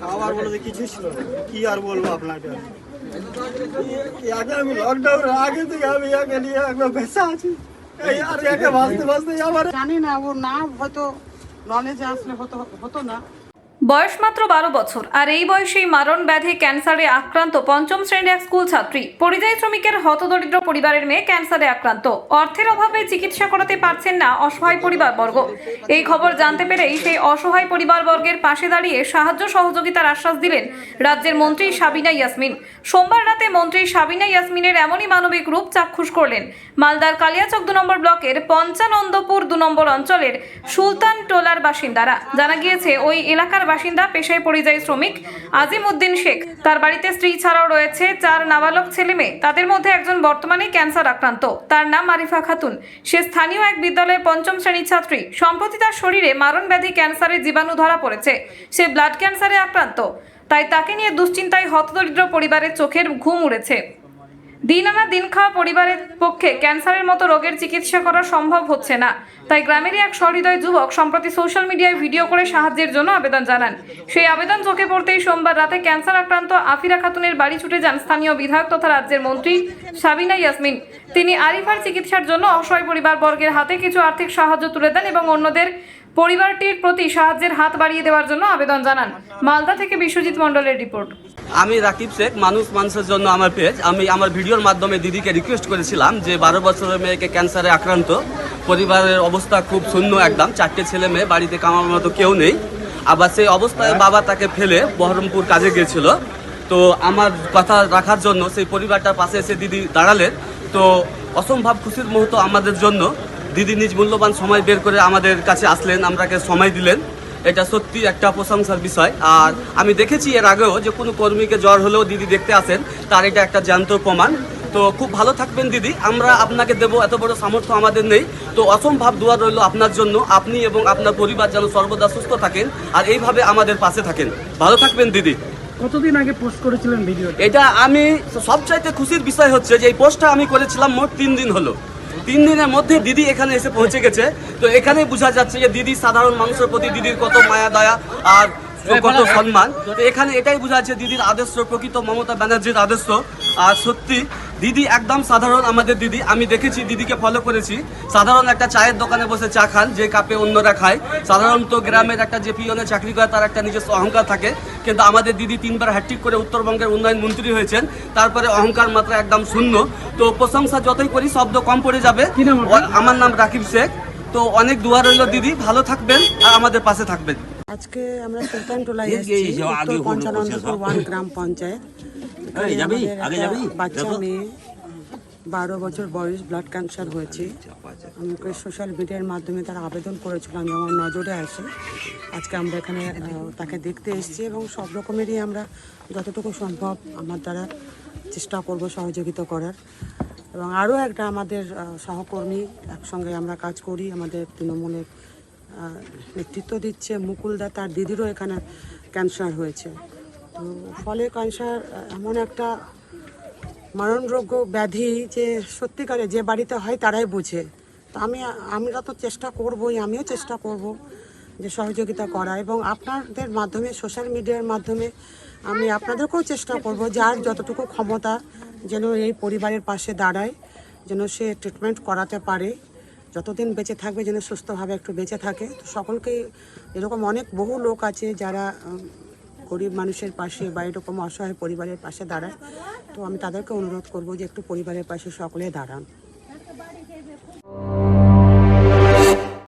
খাবার বলতে কিছুই ছিল কি আর বলব আপনাকে আমি লকডাউন আগে থেকে আমি একবার ভেসা আছি আর একে বাঁচতে জানি না, ওর নাম হয়তো নলেজে আসলে হতো হতো না। বয়স মাত্র বারো বছর, আর এই বয়সেই মারণ ব্যাধি ক্যান্সারে আক্রান্ত পঞ্চম শ্রেণির এক স্কুল ছাত্রী। পরিযায়ী শ্রমিকের হতদরিদ্র পরিবারের মেয়ে ক্যান্সারে আক্রান্ত। অর্থের অভাবে চিকিৎসা করাতে পারছেন না অসহায় পরিবারবর্গ। এই খবর জানতে পেরেই সেই অসহায় পরিবারবর্গের পাশে দাঁড়িয়ে সাহায্য সহযোগিতার আশ্বাস দিলেন রাজ্যের মন্ত্রী সাবিনা ইয়াসমিন। সোমবার রাতে মন্ত্রী সাবিনা ইয়াসমিনের এমনই মানবিক রূপ চাক্ষুষ করলেন। মালদার কালিয়াচক দু নম্বর ব্লকের পঞ্চানন্দপুর দু নম্বর অঞ্চলের সুলতান টোলার বাসিন্দারা। জানা গিয়েছে, ওই এলাকার বাসিন্দা পেশায় পরিযায়ী শ্রমিক আজিম উদ্দিন শেখ। তার বাড়িতে স্ত্রী ছাড়াও রয়েছে চার নাবালক ছেলে মেয়ে। তাদের মধ্যে একজন বর্তমানে ক্যান্সার আক্রান্ত। তার নাম আরিফা খাতুন। সে স্থানীয় এক বিদ্যালয়ের পঞ্চম শ্রেণির ছাত্রী। সম্প্রতি তার শরীরে মারণ ব্যাধি ক্যান্সারের জীবাণু ধরা পড়েছে। সে ব্লাড ক্যান্সারে আক্রান্ত। তাই তাকে নিয়ে দুশ্চিন্তায় হতদরিদ্র পরিবারের চোখের ঘুম উড়েছে। দিন আনা দিন খাওয়া পরিবারের পক্ষে ক্যান্সারের মতো রোগের চিকিৎসা করা সম্ভব হচ্ছে না। তাই গ্রামেরই এক সহৃদয় যুবক সম্প্রতি সোশ্যাল মিডিয়ায় ভিডিও করে সাহায্যের জন্য আবেদন জানান। সেই আবেদন চোখে পড়তেই সোমবার রাতে ক্যান্সার আক্রান্ত আফিরা খাতুনের বাড়ি ছুটে যান স্থানীয় বিধায়ক তথা রাজ্যের মন্ত্রী সাবিনা ইয়াসমিন। তিনি আরিফার চিকিৎসার জন্য অসহায় পরিবার বর্গের হাতে কিছু আর্থিক সাহায্য তুলে দেন এবং অন্যদের পরিবারটির প্রতি সাহায্যের হাত বাড়িয়ে দেওয়ার জন্য আবেদন জানান। মালদা থেকে বিশ্বজিৎ মণ্ডলের রিপোর্ট। আমি রাকিব শেখ মানুষ মানুষের জন্য আমার পেজ আমি আমার ভিডিওর মাধ্যমে দিদিকে রিকোয়েস্ট করেছিলাম যে বারো বছরের মেয়েকে ক্যান্সারে আক্রান্ত। পরিবারের অবস্থা খুব শূন্য একদম। চারটে ছেলে মেয়ে বাড়িতে কামার মতো কেউ নেই। আবার সেই অবস্থায় বাবা তাকে ফেলে বহরমপুর কাজে গিয়েছিল। তো আমার কথা রাখার জন্য সেই পরিবারটার পাশে এসে দিদি দাঁড়ালেন। তো অসম্ভব খুশির মুহূর্ত আমাদের জন্য। দিদি নিজ মূল্যবান সময় বের করে আমাদের কাছে আসলেন আমরাকে সময় দিলেন। এটা সত্যি একটা প্রশংসার বিষয়। আর আমি দেখেছি এর আগেও যে কোনো কর্মীকে জ্বর হলেও দিদি দেখতে আসেন তার এটা একটা জ্যান্ত প্রমাণ। তো খুব ভালো থাকবেন দিদি আমরা আপনাকে দেবো এত বড় সামর্থ্য আমাদের নেই। তো অসম্ভব দোয়া রইল আপনার জন্য আপনি এবং আপনার পরিবার যেন সর্বদা সুস্থ থাকেন আর এইভাবে আমাদের পাশে থাকেন। ভালো থাকবেন দিদি। কতদিন আগে পোস্ট করেছিলেন ভিডিও এটা আমি সবচাইতে খুশির বিষয় হচ্ছে যে এই পোস্টটা আমি করেছিলাম মোট তিন দিন হলো। তিন দিনের মধ্যে দিদি এখানে এসে পৌঁছে গেছে। তো এখানে বোঝা যাচ্ছে যে দিদি সাধারণ মানুষের প্রতি দিদির কত মায়া দয়া আর কত সম্মান। তো এখানে এটাই বোঝা যাচ্ছে দিদির আদর্শ প্রকৃত মমতা ব্যানার্জির আদর্শ। আর সত্যি দিদি একদম সাধারণ আমাদের দিদি। আমি দেখেছি দিদিকে ফলো করেছি। সাধারণ একটা চায়ের দোকানে বসে চা খান যে কাপে অন্যরা খায়। সাধারণত গ্রামের একটা যে পিয়নে চাকরি করে তার একটা নিজস্ব অহংকার থাকে। কিন্তু আমাদের দিদি তিনবার হ্যাট্রিক করে উত্তরবঙ্গের উন্নয়ন মন্ত্রী হয়েছেন। তারপরে অহংকার মাত্রা একদম শূন্য। তো প্রশংসা যতই করি শব্দ কম পড়ে যাবে। আমার নাম রাকিব শেখ। তো অনেক দুয়ার রইল দিদি। ভালো থাকবেন আর আমাদের পাশে থাকবেন। আজকে আমরা সুলতান টোলায় এসেছি উত্তর পঞ্চানন্দপুর ওয়ান গ্রাম পঞ্চায়েত। বাচ্চা মেয়ে বারো বছর বয়স ব্লাড ক্যান্সার হয়েছে। আমাকে সোশ্যাল মিডিয়ার মাধ্যমে তার আবেদন করেছিলাম আমার নজরে আসে আজকে আমরা এখানে তাকে দেখতে এসেছি এবং সব রকমেরই আমরা যতটুকু সম্ভব আমার দ্বারা চেষ্টা করব সহযোগিতা করার। এবং আরও একটা আমাদের সহকর্মী একসঙ্গে আমরা কাজ করি আমাদের তৃণমূলের নেতৃত্ব দিচ্ছে। মুকুলদা তার দিদিরও এখানে ক্যান্সার হয়েছে। ফলে ক্যান্সার এমন একটা মরণযোগ্য ব্যাধি যে সত্যিকারে যে বাড়িতে হয় তারাই বোঝে। তো আমি, আমরা তো চেষ্টা করবই, আমিও চেষ্টা করব যে সহযোগিতা করা। এবং আপনাদের মাধ্যমে, সোশ্যাল মিডিয়ার মাধ্যমে আমি আপনাদেরকেও চেষ্টা করব যার যতটুকু ক্ষমতা যেন এই পরিবারের পাশে দাঁড়ায়, যেন সে ট্রিটমেন্ট করাতে পারে। যতদিন বেঁচে থাকবে, যেন সুস্থভাবে একটু বেঁচে থাকে। তো সকলকে এরকম অনেক বহু লোক আছে যারা গরিব মানুষের পাশে বা এরকম অসহায় পরিবারের পাশে দাঁড়ায়, তো আমি তাদেরকে অনুরোধ করব যে একটু পরিবারের পাশে সকলে দাঁড়ান।